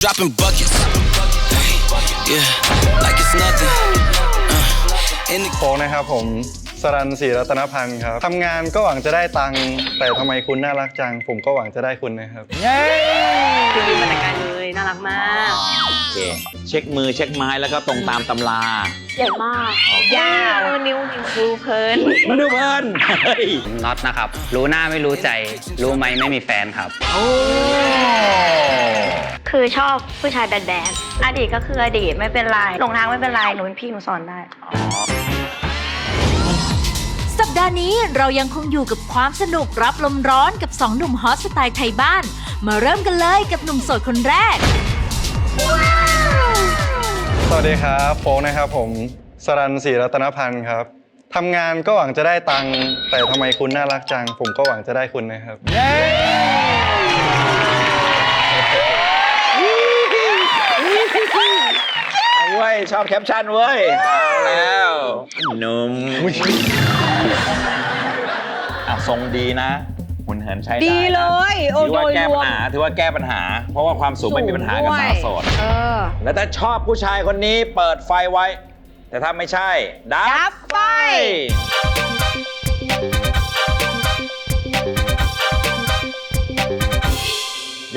Dropping buckets. Yeah, like it's nothing. Uh, in the โฟกนะครับผมสรันศรีรัตนพันธ์ครับทำงานก็หวังจะได้ตังค์แต่ทำไมคุณน่ารักจัง ผมก็หวังจะได้คุณนะครับเย้คือยิ้มมาแต่ไกลเลยน่ารักมากโอเค เช็คมือเช็คไม้แล้วก็ตรงตามตำรา ใหญ่มากยาวนิ้วนิ้วดูเพลินมันดูเพลินเฮ้ยน็อตนะครับ รู้หน้าไม่รู้ใจ รู้ไหมไม่มีแฟนครับ โอ้ คือชอบผู้ชายแบดๆอดีตก็คืออดีตไม่เป็นไรหลงทางไม่เป็นไรหนูเป็นพี่หนูสอนได้ สัปดาห์นี้เรายังคงอยู่กับความสนุกรับลมร้อนกับสองหนุ่มฮอตสไตล์ไทยบ้าน มาเริ่มกันเลยกับหนุ่มโสดคนแรก สวัสดีครับโฟกนะครับผมสรันศรีรัตนพันธ์ครับทำงานก็หวังจะได้ตังค์แต่ทำไมคุณน่ารักจัง ผมก็หวังจะได้คุณนะครับ เย้ ย ชอบแคปชั่นเว้ยเอาแล้วหนุ่มอะทรงดีนะหุ่นเหินใช้ได้นะดีเลยโอ้ถือโดว่ายแก้รปัวญมหาถือว่าแก้ปัญหา เพราะว่าความสูงไม่มีปัญหากับสาวโสด เออแล้วถ้าชอบผู้ชายคนนี้เปิดไฟไว้ แต่ถ้าไม่ใช่ดัดับบไฟ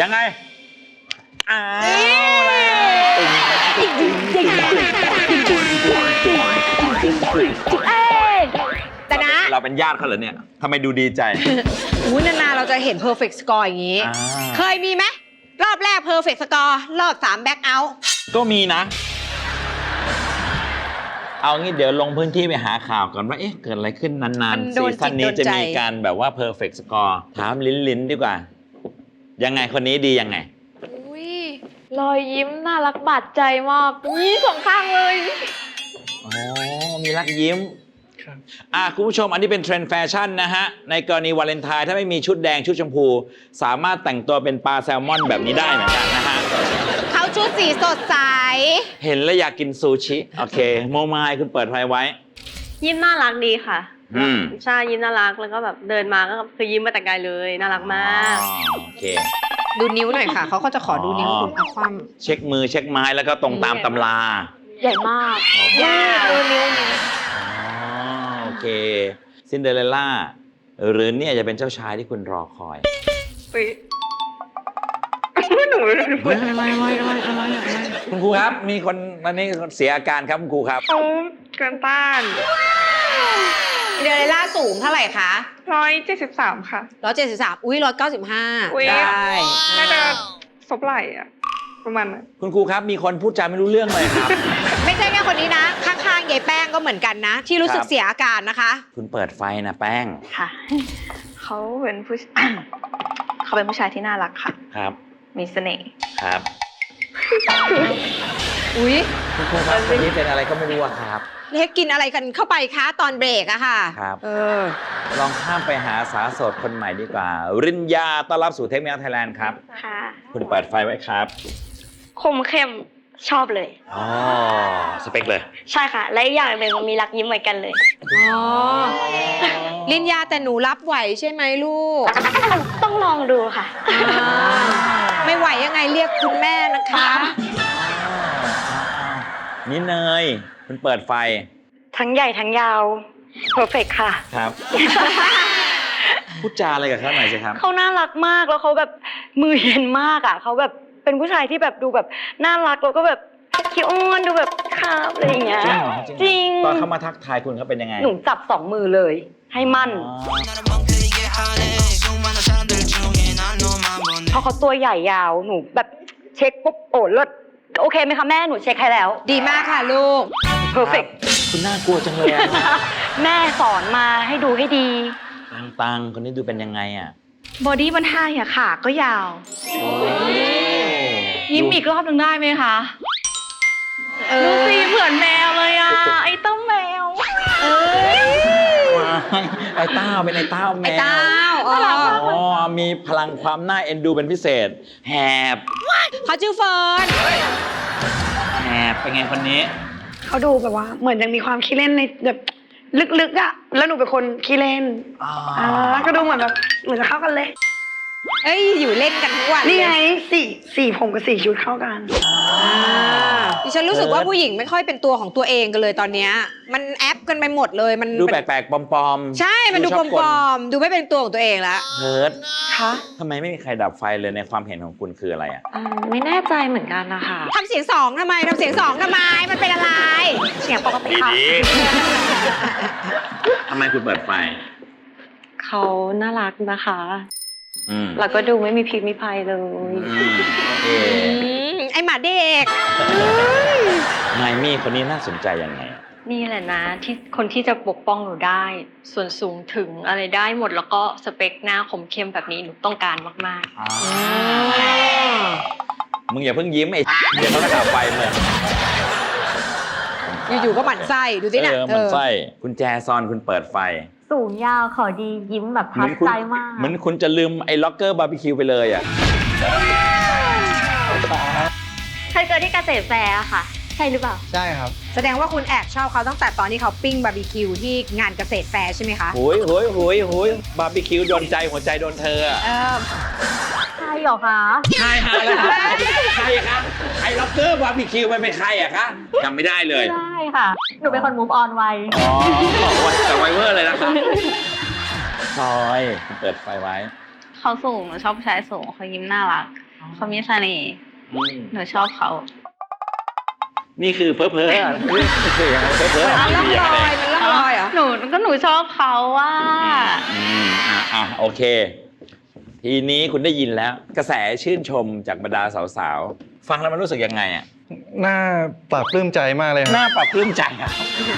ยังไงอ้าวแล้ว แต่นะเราเป็นญาติเขาเหรอเนี่ยทำไมดูดีใจ อู้นานๆเราจะเห็น perfect score อย่างนี้ อ่า เคยมีไหมรอบแรก perfect score รอบ3 back out ก็มีนะ เอางี้เดี๋ยวลงพื้นที่ไปหาข่าวก่อนว่า เอ๊ะ เกิดอะไรขึ้นนานมันๆโดซีนซั่นนี้จิตโดนจะใจ มีการแบบว่า perfect score ถามลิ้นลิ้นๆดีกว่า ยังไงคนนี้ดียังไง รอยยิ้มน่ารักบาดใจมากอุ้ยสองข้างเลย อ๋อ มีรักยิ้ม ครับ อะคุณผู้ชมอันนี้เป็นเทรนด์แฟชั่นนะฮะ ในกรณีวาเลนไทน์ถ้าไม่มีชุดแดงชุดชมพู สามารถแต่งตัวเป็นปลาแซลมอนแบบนี้ได้เหมือนกันนะฮะ เขาชุดสีสดใส เห็นแล้วอยากกินซูชิ โอเค โมมายคุณเปิดไฟไว้ ยิ้มน่ารักดีค่ะอืม ใช่ยิ้มน่ารักแล้วก็แบบเดินมาก็คือยิ้มมาแต่ไกลเลย น่ารักมาก อ๋อโอเค ดูนิ้วหน่อยค่ะ เขาก็จะขอดูนิ้วอ๋อคุณเอาความเช็คมือเช็คไม้แล้วก็ตรงตามตำราใหญ่มากยาวดูนิ้วนิ้วอ๋อโอเค ซินเดอเรลล่า หรือเนี่ยจะเป็นเจ้าชายที่คุณรอคอยคุณครูครับ มีคนตอนนี้เสียอาการครับคุณครูครับเขาเกินต้าน เดลล่าสูงเท่าไหร่คะร้อยเจ็ดสิบสามค่ะ173อุ้ย195อุ๊ย ได้น่าจะซบไหล่อะประมาณนั้นคุณครูครับมีคนพูดจาไม่รู้เรื่องเลยครับ ไม่ใช่แค่คนนี้นะ ข้างๆยายแป้งก็เหมือนกันนะ ที่รู้สึคกรับ เสียอาการนะคะ คุณเปิดไฟนะแป้งค่ะ เขาเป็นผู้เขาเป็นผู้ชายที่น่ารักค่ะ ครับมีเสน่ห์ครับ อุ้ยคุณครูครับคนนี้เป็นอะไรก็ไม่รู้อะครับ เล็กกินอะไรกันเข้าไปคะตอนเบรกอะค่ะครับ เออ ลองข้ามไปหาสาวโสดคนใหม่ดีกว่า รินยาต้อนรับสู่เทคเมียไทยแลนด์ครับ ค่ะ คุณเปิดไฟไว้ครับคมเข้มชอบเลย อ๋อสเปคเลย ใช่ค่ะ และอีกอย่างหนึ่งมันมีรักยิ้มเหมือนกันเลย อ๋อ ลินยาแต่หนูรับไหวใช่ไหมลูกต้องลองดูค่ะ อ่าไม่ไหวยังไงเรียกคุณแม่นะคะ นี่เนยคุณเปิดไฟทั้งใหญ่ทั้งยาวเพอร์เฟกค่ะ ครับ พูดจาอะไรกับเขาหน่อยสิครับ เขาน่ารักมากแล้วเขาแบบมือเย็นมากอะเขาแบบเป็นผู้ชายที่แบบดูแบบน่ารักแล้วก็แบบขี้อ้อนดูแบบครับอะไรอย่างเงี้ยจริงเหรอจริง ตอนเขามาทักทายคุณเขาเป็นยังไงหนูจับสองมือเลย ให้มั่น อ๋อเพราะเขาตัวใหญ่ยาวหนูแบบเช็คปุ๊บโอ้เลิศ โอเคไหมคะแม่หนูเช็คให้แล้ว ดีมากค่ะลูกเพอร์เฟกคุณน่ากลัวจังเลยอะ แม่สอนมาให้ดูให้ดี ตังตังคนนี้ดูเป็นยังไงอะบอดี้มันให้อะขาก็ยาว ยิ้มอีกรอบหนึ่งได้ไหมคะเอดูอสิเหมือนแมวเลยอะ ไอ้เต้าแมวว้ายไอ้เต้าเป็นไอ้เต้าแมวไอ้เต้าอ๋ออ๋อมีพลังความน่าเอ็นดูเป็นพิเศษ แหบ เขาชื่อเฟิร์นแหบเป็นไงคนนี้ เขาดูแบบว่า เหมือนยังมีความขี้เล่นในแบบลึกๆอะแล้วหนูเป็นคนขี้เล่นอ่าอ่าก็ดูเหมือนแบบเหมือนจะเข้ากันเลย เอ้ยอยู่เล่นกันทั้งวันนี่ไงเลยสี่สี่ผมกับสี่ชุดเข้ากัน อ่า ดิฉันรู้สึกว่าผู้หญิงไม่ค่อยเป็นตัวของตัวเองกันเลยตอนเนี้ยมันแอปกันไปหมดเลยมันดูมันแปลกๆปลอมๆใช่มันดูชอบปลอมๆดูไม่เป็นตัวของตัวเองละเฮิร์ตคะทำไมไม่มีใครดับไฟเลยในความเห็นของคุณคืออะไรอะอ่าไม่แน่ใจเหมือนกันนะคะทำเสียงสองทำไมทำเสียงสองทำไมมันเป็นอะไร เสียงปกติค่ะทำไมคุณเปิดไฟ เขาน่ารักนะคะ อืมแล้วก็ดูไม่มีพิษมีภัยเลยอืมโอเค อืมไอ หมาเด็กไมมี่คนนี้น่าสนใจยังไง นี่แหละนะที่คนที่จะปกป้องหนูได้ ส่วนสูงถึงอะไรได้หมดแล้วก็สเปคหน้าคมเข้มแบบนี้หนูต้องการมากมึงอย่าเพิ่งยิ้มไอ้ เดี๋ยวเขาจะดับไฟมึงอยู่ๆก็หมั่นไส้ดูสิน่ะเออมันไส้คุณแจซอนคุณเปิดไฟๆสูงยาวขอดียิ้มแบบเหมือนคุณเหมือนคุณจะลืมไอ้ล็อกเกอร์บาร์บีคิวไปเลยอะ เคยเจอที่เกษตรแฟร์อะค่ะ ใช่หรือเปล่า ใช่ครับ แสดงว่าคุณแอบชอบเขาตั้งแต่ตอนที่เขาปิ้งบาร์บีคิวที่งานเกษตรแฟร์ใช่ไหมคะโหยโหยโหยโหยบาร์บีคิวโดนใจหัวใจโดนเธออะเออใช่หรอคะใช่ฮะแล้วครับใครคะไอ้ล็อกเกอร์บาร์บีคิวมันเป็นใครอะคะจำไม่ได้เลย ใช่ค่ะ หนูเป็นคนมูฟออนไว อ๋อแต่ไวเวอร์เลยนะครับซอยคุณเปิดไฟไว้ เขาสูงหนูชอบผู้ชายสูงเขายิ้มน่ารัก เขามีเสน่ห์อืม หนูชอบเขานี่คือเพ้อเพ้อๆอะคือยังไงเพ้อเพ้อๆมันล่องลอยมันล่องลอยเหรอหนูก็หนูชอบเขาว่าอืมอะอะโอเค ทีนี้คุณได้ยินแล้ว กระแสชื่นชมจากบรรดาสาวๆ ฟังแล้วมันรู้สึกยังไงอะน่าปรับปลื้มใจมากเลยคน่ารับปรับปลื้มใจอะ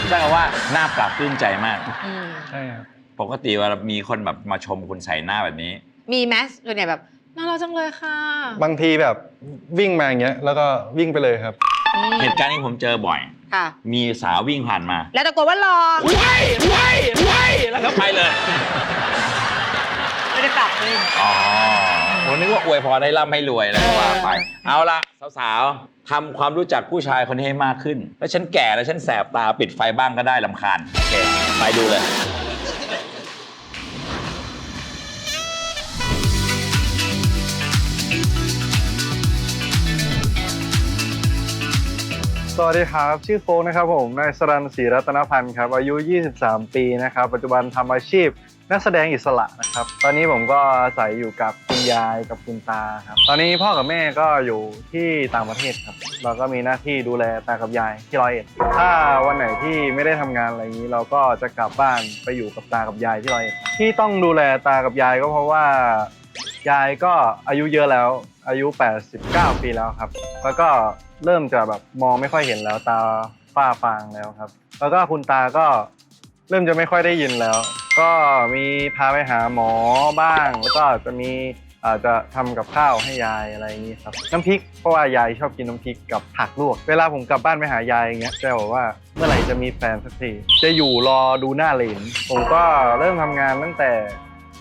ใช่คำว่าน่าปรับปลื้มใจมากอืมใช่ครับปกติเวลามีคนแบบมาชมคุณใส่หน้าแบบนี้ มีไหมส่วนใหญ่แบบ น่ารักจังเลยค่ะ บางทีแบบวิ่งมาอย่างเงี้ยแล้วก็วิ่งไปเลยครับอืมเหตุการณ์นี้ผมเจอบ่อย ค่ะ มีสาววิ่งผ่านมาแล้วตะโกนว่ารอว้ายว้ายว้ายแล้วก็ไปเลย ไม่ได้ปรับเลยอ๋อผมนึกว่าอวยพรให้ร่ำให้รวยแล้วก็ว่าไป เอาละสาวๆทำความรู้จักผู้ชายคนนี้ให้มากขึ้น แล้วฉันแก่แล้วฉันแสบตาปิดไฟบ้างก็ได้ลำคาญโอเคไปดูเลย สวัสดีครับ ชื่อโฟกนะครับผม นายสรันศรีรัตนพันธ์ครับ อายุ 23 ปีนะครับ ปัจจุบันทำอาชีพนักแสดงอิสระนะครับ ตอนนี้ผมก็อาศัยอยู่กับคุณยายกับคุณตาครับ ตอนนี้พ่อกับแม่ก็อยู่ที่ต่างประเทศครับ เราก็มีหน้าที่ดูแลตากับยายที่ร้อยเอ็ด ถ้าวันไหนที่ไม่ได้ทำงานอะไรอย่างนี้ เราก็จะกลับบ้านไปอยู่กับตากับยายที่ร้อยเอ็ด ที่ต้องดูแลตากับยายก็เพราะว่ายายก็อายุเยอะแล้ว อายุ 89 ปีแล้วครับ แล้วก็เริ่มจะแบบมองไม่ค่อยเห็นแล้วตาฝ้าฟางแล้วครับ แล้วก็คุณตาก็เริ่มจะไม่ค่อยได้ยินแล้ว ก็มีพาไปหาหมอบ้าง แล้วก็จะมีอาจจะทำกับข้าวให้ยายอะไรอย่างนี้ครับ น้ำพริกเพราะว่ายายชอบกินน้ำพริกกับผักลวก เวลาผมกลับบ้านไปหายายอย่างเงี้ยจะบอกว่าเมื่อไหร่จะมีแฟนสักทีจะอยู่รอดูหน้าเหลนผมก็เริ่มทำงานตั้งแต่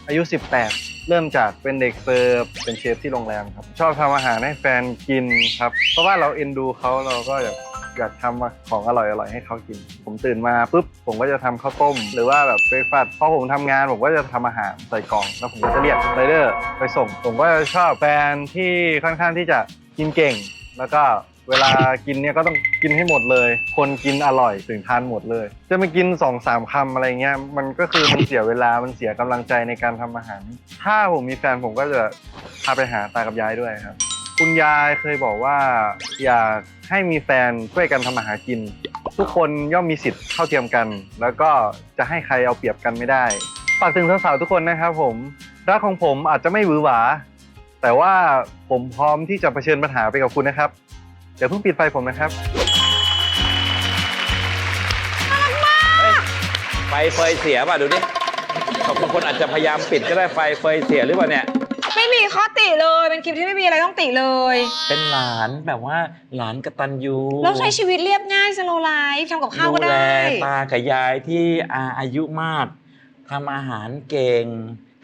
อายุ 18 เริ่มจากเป็นเด็กเสิร์ฟเป็นเชฟที่โรงแรมครับชอบทำอาหารให้แฟนกินครับ เพราะว่าเราเอ็นดูเขาเราก็อยากอยากทำของอร่อยๆให้เขากิน ผมตื่นมาปุ๊บผมก็จะทำข้าวต้ม หรือว่าแบบเบรกฟาสต์พอผมทำงาน ผมก็จะทำอาหารใส่กล่องแล้วผมก็จะเรียกไรเดอร์ไปส่ง ผมก็จะชอบแฟนที่ค่อนข้างที่จะกินเก่ง แล้วก็ เวลากินเนี่ยก็ต้องกินให้หมดเลย คนกินอร่อยถึงทานหมดเลย จะมากินสองสามคำอะไรเงี้ย มันก็คือมันเสียเวลา มันเสียกำลังใจในการทำอาหาร ถ้าผมมีแฟนผมก็จะพาไปหาตากับยายด้วยครับ คุณยายเคยบอกว่าอยากให้มีแฟนช่วยกันทำอาหารกิน ทุกคนย่อมมีสิทธิ์เท่าเทียมกัน แล้วก็จะให้ใครเอาเปรียบกันไม่ได้ฝากถึงสาวๆทุกคนนะครับผมรักของผมอาจจะไม่หวือหวา แต่ว่าผมพร้อมที่จะเผชิญปัญหาไปกับคุณนะครับ เดี๋ยวเพิ่งปิดไฟผมนะครับ ไฟเฟยเสียป่ะดูดิบางคนอาจจะพยายามปิดก็ได้ไฟเฟยเสียหรือเปล่าเนี่ย ไม่มีข้อติเลย เป็นคลิปที่ไม่มีอะไรต้องติเลย เป็นหลานแบบว่าหลานกตัญญูแล้วใช้ชีวิตเรียบง่ายสโลไลฟ์ทำกับข้าวก็ดูแลได้ตากับยายที่อาอายุมากทำอาหารเก่ง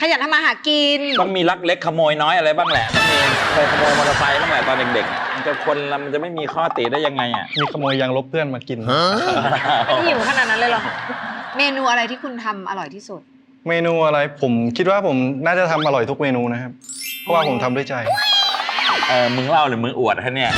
ขยันทำมาหากิน ต้องมีลักเล็กขโมยน้อยอะไรบ้างแหละต้องมี เคยขโมยมอเตอร์ไซค์บ้างแหละตอนเด็กๆมันจะคนละมันจะไม่มีข้อติได้ยังไงอะมีขโมยยางลบเพื่อนมากินไม่หิวขนาดนั้นเลยเหรอ เมนูอะไรที่คุณทำอร่อยที่สุด เมนูอะไรผมคิดว่าผมน่าจะทำอร่อยทุกเมนูนะครับ เพราะว่าผมทำด้วยใจ เออมึงเล่าหรือมึงอวดฮะเนี่ย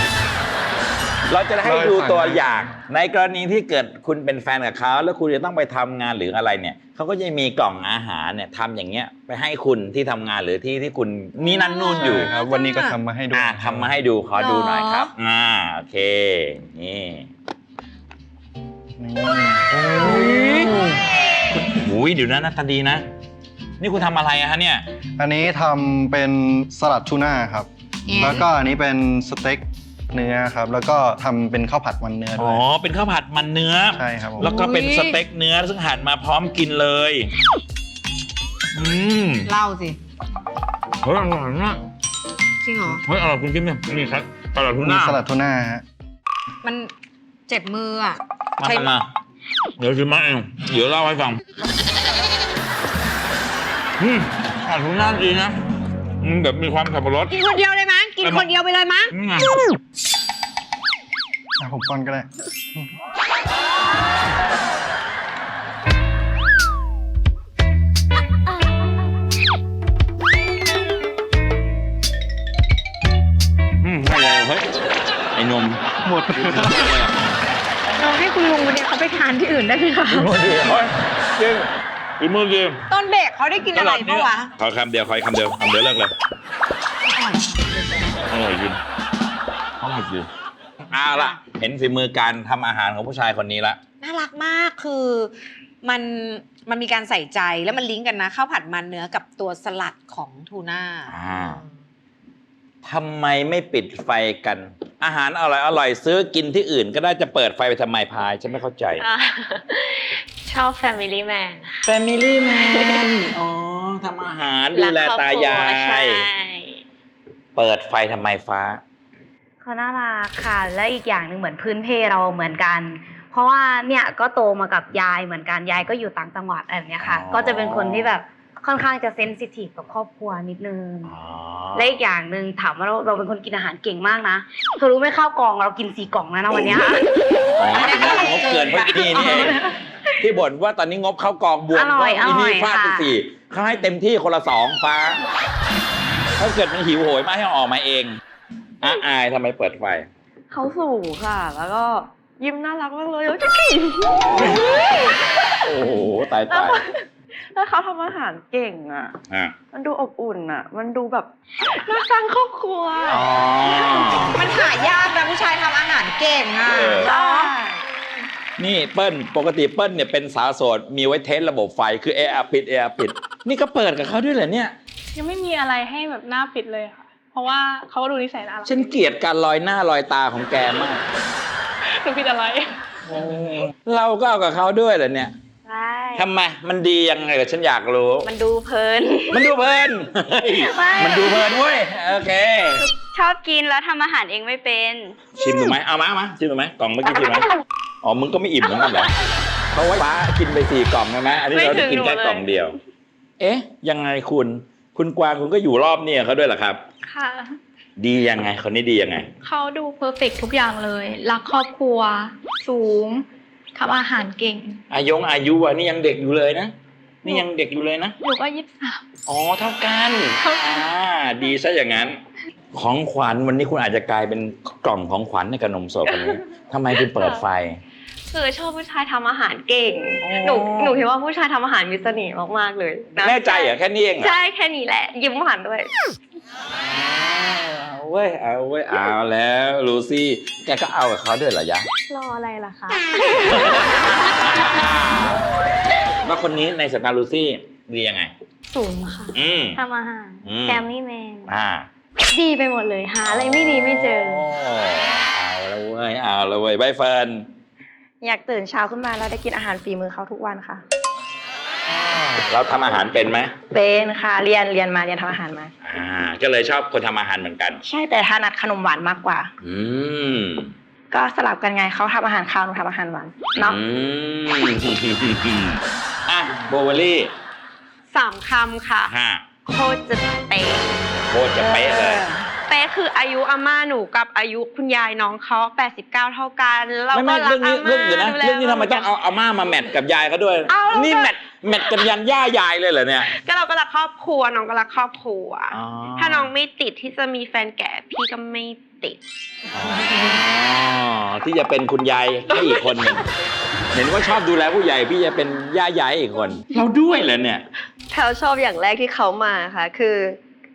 เราจะได้ให้เล่าให้ดูฟังตัวอย่าง ในกรณีที่เกิดคุณเป็นแฟนกับเขาแล้วคุณจะต้องไปทำงานหรืออะไรเนี่ย เขาก็จะมีกล่องอาหารเนี่ยทำอย่างเงี้ยไปให้คุณที่ทำงานหรือที่ที่คุณนี่นั่นนู่นอยู่ใช่ครับวันนี้ก็ทำมาให้ดูอ่าทำมาให้ดูขอดูหน่อยครับ อ่าโอเคนี่หุยเดี๋ยวนะหน้าตาดีนะ นี่คุณทำอะไรอะฮะเนี่ยอันนี้ทำเป็นสลัดทูน่าครับ แล้วก็อันนี้เป็นสเต็ก เนื้อครับ แล้วก็ทำเป็นข้าวผัดมันเนื้ออ๋ด้อวยเป็นข้าวผัดมันเนื้อ ใช่ครับผม แล้วก็เป็นสเต็กเนื้อซึ่งหั่นมาพร้อมกินเลย อืมเล่าสิ เฮ้ยอร่อยมากจริงเหรอ เฮ้ยอร่อยคุณกินเนี่ยนี่ครับอร่อยทุกหมีน้าสลัดทูน่าฮะ มันเจ็บมืออะมาใครมามาเดี๋ยวชิมมาเองเดี๋ยวเล่าให้ฟังอืมอร่อยทุกหน้าดีนะอืมแบบมีความสับปะรดกินคนเดียวเลยมั้ย กินคนเดียวไปเลยมั้ยนี่ไงอะผมป้อนก็ได้ อืมไม่เลยเฮ้ยไอ้นมหมดเราให้คุณลุงคนนี้เขาไปทานที่อื่นได้ไหมคะมือดีเฮ้ยจริงอีมือดีตอนเด็กเขาได้กินอะไรปะวะขอคำเดียวขออีกคำเดียวคำเดียวเลิกเลย อร่อยจริงอร่อยจริงเอาละเห็นฝีมือการทำอาหารของผู้ชายคนนี้ละ น่ารักมากคือมันมันมีการใส่ใจแล้วมันลิงก์กันนะข้าวผัดมันเนื้อกับตัวสลัดของทูน่าอ่า ทำไมไม่ปิดไฟกัน อาหารอร่อยอร่อยซื้อกินที่อื่น ก็ได้จะเปิดไฟไปทำไมพายฉันไม่เข้าใจ อะชอบ Family Man Family Man อ๋อทำอาหารดูแลรักครอบตาครัวยาใช่ย เปิดไฟทำไมฟ้า เขาน่ารักค่ะ และอีกอย่างหนึ่งเหมือนพื้นเพเราเหมือนกัน เพราะว่าเนี่ยก็โตมากับยายเหมือนกันยายก็อยู่ต่างจังหวัดอะไรแบบเนี้ยค่ะ อ๋อ ก็จะเป็นคนที่แบบค่อนข้างจะเซนซิทีฟกับครอบครัวนิดนึง อ๋อและอีกอย่างหนึ่งถามว่าเราเราเป็นคนกินอาหารเก่งมากนะเธอรู้ไหมข้าวกล่องเรากินสี่กล่องแล้วนะวันเนี้ย อ๋องบเกินเพราะที่นี่เองที่บ่นว่าตอนนี้งบเข้ากองบวมอร่อยเพราะอีนี่อร่อยฟาดไปค่ะ สี่เขาให้เต็มที่คนละสองฟ้า ถ้าเกิดมันหิวโหยมาให้เอาออกมาเองอะอายทำไมเปิดไฟ เขาสูงค่ะ แล้วก็ยิ้มน่ารักมากเลยโอ้ยจะกินโอ้โห ตายตายแล้วเขาทำอาหารเก่งอะ อะ มันดูอบอุ่นอะ มันดูแบบน่าสร้างครอบครัว อ๋อ มันหายากนะผู้ชายทำอาหารเก่งอะเออเนาะนี่เปิ้ลปกติเปิ้ลเนี่ยเป็นสาวโสดมีไว้เทสระบบไฟคือเออาปิดเออาปิด นี่ก็เปิดกับเขาด้วยเหรอเนี่ย ยังไม่มีอะไรให้แบบหน้าปิดเลยค่ะ เพราะว่าเขาก็ดูนิสัยน่ารักฉันเกลียดการลอยหน้าลอยตาของแกมากหนูผิดอะไรเราก็เอากับเขาด้วยเหรอเนี่ยใช่ทำไมมันดียังไงเหรอฉันอยากรู้ มันดูเพลิน มันดูเพลินเฮ้ยไม่ มันดูเพลินเว้ยโอเค ชอบกินแล้วทำอาหารเองไม่เป็นชิมดูไหมเอามาเอามาชิมดูไหมกล่องเมื่อกี้ชิมไหมอ๋อมึงก็ไม่อิ่มเหมือนกันเหรอเพราะว่าฟ้ากินไปสี่กล่องใช่ไหมอันนี้เราได้กินแค่กล่องเดียว เอ๊ะ ยังไงคุณ คุณกวางคุณก็อยู่รอบเนี่ยเขาด้วยเหรอครับ ค่ะ ดียังไงคนนี้ดียังไง เขาดูเพอร์เฟกทุกอย่างเลย รักครอบครัว สูงทำอาหารเก่ง อายงอายุอะนี่ยังเด็กอยู่เลยนะ นี่ยังเด็กอยู่เลยนะ หนูก็ยี่สิบสาม อ๋อเท่ากันเท่ากัน อ่าดีซะอย่างนั้น ของขวัญวันนี้คุณอาจจะกลายเป็นกล่องของขวัญในกระนมสดคนนี้ทำไมคุณเปิดไฟ คือชอบผู้ชายทำอาหารเก่ง อ๋อ หนูหนูคิดว่าผู้ชายทำอาหารมีเสน่ห์มากๆเลยนะแน่ใจเหรอแค่นี้เองเหรอใช่แค่นี้แหละ ยิ้มหวานด้วย เอาเว้ยเอาเว้ยเอาแล้วลูซี่แกก็เอากับเขาด้วยเหรอยะรออะไรล่ะคะ ว่าคนนี้ในสายตาลูซี่ดียังไง สูงค่ะอืม ทำอาหารอืม แฟมลี่แมน อ่า ดีไปหมดเลย หาอะไรไม่ดีไม่เจอ โเอาแล้วเว้ย เอาแล้วเว้ยใบเฟิร์น อยากตื่นเช้าขึ้นมาแล้วได้กินอาหารฝีมือเขาทุกวันค่ะ เราทำอาหารเป็นไหมเป็นค่ะเรียนเรียนมาเรียนทำอาหารมา อ่า ก็เลยชอบคนทำอาหารเหมือนกัน ใช่แต่ถ้านัดขนมหวานมากกว่า อืมก็สลับกันไงเขาทำอาหารข้าวหนูทำอาหารหวานเนาะอืมอะโบเวอรี่สามคำค่ะห้าโคตรจะเป๊ะโคตรจะเป๊ะเลยเป๊ะคืออายุอาม่าหนูกับอายุคุณยายน้องเขา89 เท่ากันเราไม่ก็ไม่รัเรื่กองนี้อาม่าเรื่องเดี๋ยวนะดูแลเรื่องนี้ทำไมต้องเอาอาม่ามาแมทกับยายเขาด้วยเอานี่แมทแมทกันยันย่ายายเลยเหรอเนี่ย ก็เราก็รักครอบครัวน้องก็รักครอบครัว อ๋อ ถ้าน้องไม่ติดที่จะมีแฟนแก่พี่ก็ไม่ติด อ๋อที่จะเป็นคุณยายให้อีกคนหนึ่งเห็นว่าชอบดูแลผู้ใหญ่พี่จะเป็นย่ายายให้อีกคน เราด้วยเหรอเนี่ย แพลวชอบอย่างแรกที่เขามาค่ะ คือ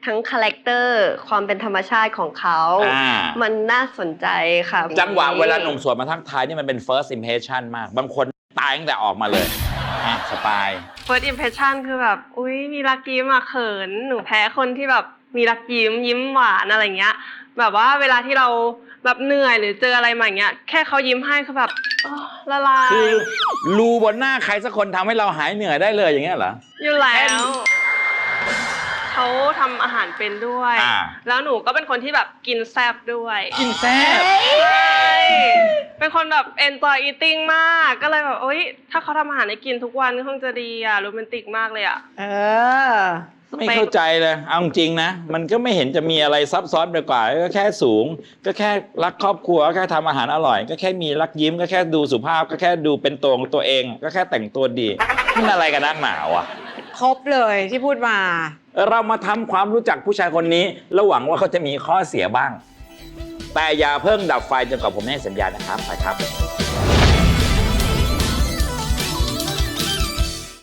ทั้งคาแรคเตอร์ ความเป็นธรรมชาติของเขา อ่า มันน่าสนใจค่ะจังหวะเวลาหนุ่มโสวดมาทักทายนี่มันเป็น first impression มาก บางคนตายตั้งแต่ออกมาเลยอะสปาย first impression คือแบบ อุ้ยมีรักยิ้มอะเขิน หนูแพ้คนที่แบบมีรักยิ้มยิ้มหวานอะไรเงี้ย แบบว่าเวลาที่เราแบบเหนื่อยหรือเจออะไรมาอย่างเงี้ย แค่เขายิ้มให้คือแบบอ้อละลายคือรูบนหน้าใครสักคนทำให้เราหายเหนื่อยได้เลยอย่างเงี้ยเหรอ อยู่แล้ว เขาทำอาหารเป็นด้วย อ่า แล้วหนูก็เป็นคนที่แบบกินแซ่บด้วยกินแซ่บใช่เป็นคนแบบ enjoy eating มาก ก็เลยแบบโอ๊ยถ้าเขาทำอาหารให้กินทุกวันก็คงจะดีอะโรแมนติกมากเลยอะ เออ ไม่เข้าใจเลยเอาจริงๆนะ มันก็ไม่เห็นจะมีอะไรซับซ้อนไปกว่า ก็แค่สูง ก็แค่รักครอบครัวก็แค่ทำอาหารอร่อย ก็แค่มีรักยิ้มก็แค่ดูสุภาพ ก็แค่ดูเป็นตัวของตัวเอง ก็แค่แต่งตัวดีมันอะไรกันนักหนาวอะ ครบเลยที่พูดมา เรามาทำความรู้จักผู้ชายคนนี้แล้วหวังว่าเขาจะมีข้อเสียบ้าง แต่อย่าเพิ่งดับไฟจนกว่าผมให้สัญญาณนะครับไปครับ